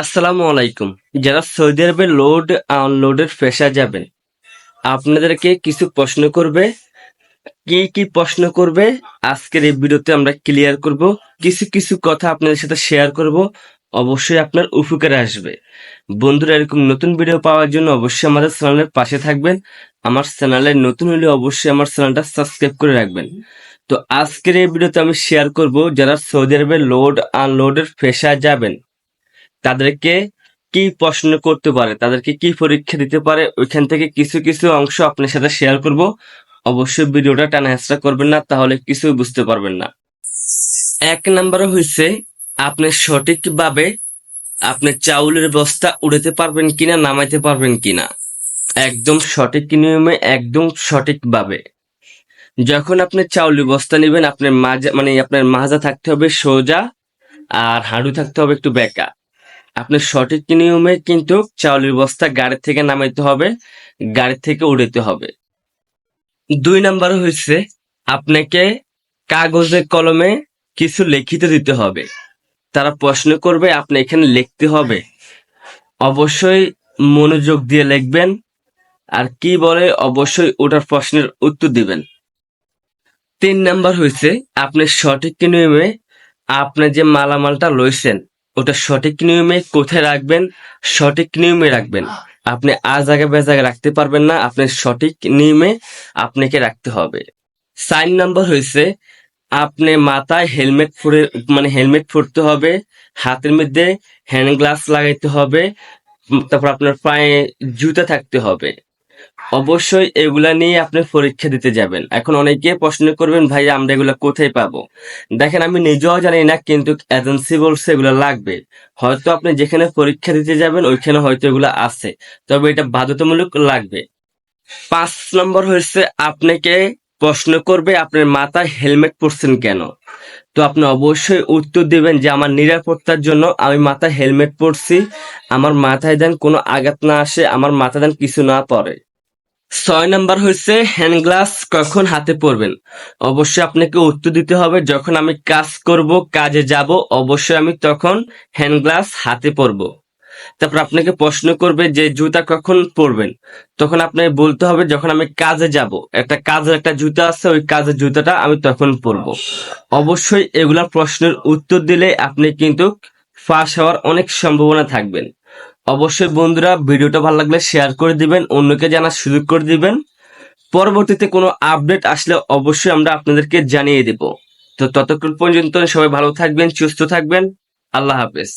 আসসালামু আলাইকুম। যারা সৌদি আরবে লোড আনলোডের পেশা যাবেন আপনাদেরকে কিছু প্রশ্ন করবে। কি কি প্রশ্ন করবে? আজকের এই ভিডিওতে আমরা ক্লিয়ার করব। কিছু কিছু কথা আপনাদের সাথে শেয়ার করব। অবশ্যই আপনার উপকারে আসবে। বন্ধুরা, এরকম নতুন ভিডিও পাওয়ার জন্য অবশ্যই আমাদের চ্যানেলের পাশে থাকবেন। আমার চ্যানেলে নতুন হলে অবশ্যই আমার চ্যানেলটা সাবস্ক্রাইব করে রাখবেন। তো আজকের এই ভিডিওতে আমি শেয়ার করব, যারা সৌদি আরবে লোড আনলোডের পেশা যাবেন তাদেরকে কি প্রশ্ন করতে পারে, তাদেরকে কি পরীক্ষা দিতে পারে, ওইখান থেকে কিছু কিছু অংশ আপনার সাথে শেয়ার করব। অবশ্যই ভিডিওটা টানা হেঁচড়া করবেন না, তাহলে কিছু বুঝতে পারবেন না। এক নাম্বার হয়েছে আপনি সঠিকভাবে আপনি চাউলের বস্তা উড়াতে পারবেন কিনা, নামাইতে পারবেন কিনা। একদম সঠিক নিয়মে, একদম সঠিকভাবে। যখন আপনি চাউলের বস্তা নেবেন, আপনার মাজা মানে আপনার মাজা থাকতে হবে সোজা, আর হাঁটু থাকতে হবে একটু বেঁকা। আপনার সঠিক নিয়মে কিন্তু চাউলের বস্তা গাড়ি থেকে নামাইতে হবে, গাড়ি থেকে উড়াতে হবে। দুই নাম্বার হয়েছে আপনাকে কাগজে কলমে কিছু লিখিত দিতে হবে। তারা প্রশ্ন করবে, আপনি এখানে লিখতে হবে? অবশ্যই মনোযোগ দিয়ে লিখবেন, আর কি বলে অবশ্যই ওটার প্রশ্নের উত্তর দিবেন। তিন নাম্বার হয়েছে আপনি সঠিক নিয়মে আপনি যে মালামালটা লইছেন ওটা সঠিক নিয়মে কোথায় রাখবেন, সঠিক নিয়মে রাখবেন। আপনি আজ আগে বেজাগে রাখতে পারবেন না আপনার সঠিক নিয়মে আপনাকে রাখতে হবে। সাইন নাম্বার হয়েছে আপনি মাথায় হেলমেট পরে মানে হেলমেট পরতে হবে, হাতের মধ্যে হ্যান্ড গ্লাভস লাগাইতে হবে, তারপর আপনার পায়ে জুতা থাকতে হবে। অবশ্যই এগুলা নিয়ে আপনি পরীক্ষা দিতে যাবেন। এখন অনেকে প্রশ্ন করবেন, ভাই, আমরা এগুলা কোথায় পাবো? দেখেন, আমি নিজেও জানি না, কিন্তু এজেন্সি বলছে এগুলো লাগবে। হয়তো আপনি যেখানে পরীক্ষা দিতে যাবেন, ওইখানে হয়তো এগুলো আছে। তবে এটা বাধ্যতামূলক লাগবে। পাঁচ নম্বর হয়েছে আপনাকে প্রশ্ন করবে, আপনার মাথায় হেলমেট পরছেন কেন? তো আপনি অবশ্যই উত্তর দিবেন যে, আমার নিরাপত্তার জন্য আমি মাথায় হেলমেট পরছি। আমার মাথায় দেন কোনো আঘাত না আসে, আমার মাথায় দেন কিছু না পড়ে। ছয় নাম্বার হচ্ছে হ্যান্ড গ্লাস কখন হাতে পরবেন? অবশ্যই আপনাকে উত্তর দিতে হবে, যখন আমি কাজ করব, কাজে যাব, অবশ্যই আমি তখন হ্যান্ড গ্লাস হাতে পরব। তারপর আপনাকে প্রশ্ন করবে যে, জুতা কখন পরবেন? তখন আপনাকে বলতে হবে, যখন আমি কাজে যাব, একটা কাজের একটা জুতা আছে, ওই কাজের জুতাটা আমি তখন পরব। অবশ্যই এগুলা প্রশ্নের উত্তর দিলে আপনি কিন্তু ফাঁস হওয়ার অনেক সম্ভাবনা থাকবেন। অবশ্যই বন্ধুরা ভিডিওটা ভালো লাগলে শেয়ার করে দিবেন, অন্যকে জানার সুযোগ করে দিবেন। পরবর্তীতে কোনো আপডেট আসলে অবশ্যই আমরা আপনাদেরকে জানিয়ে দেব। তো ততক্ষণ পর্যন্ত সবাই ভালো থাকবেন, সুস্থ থাকবেন। আল্লাহ হাফেজ।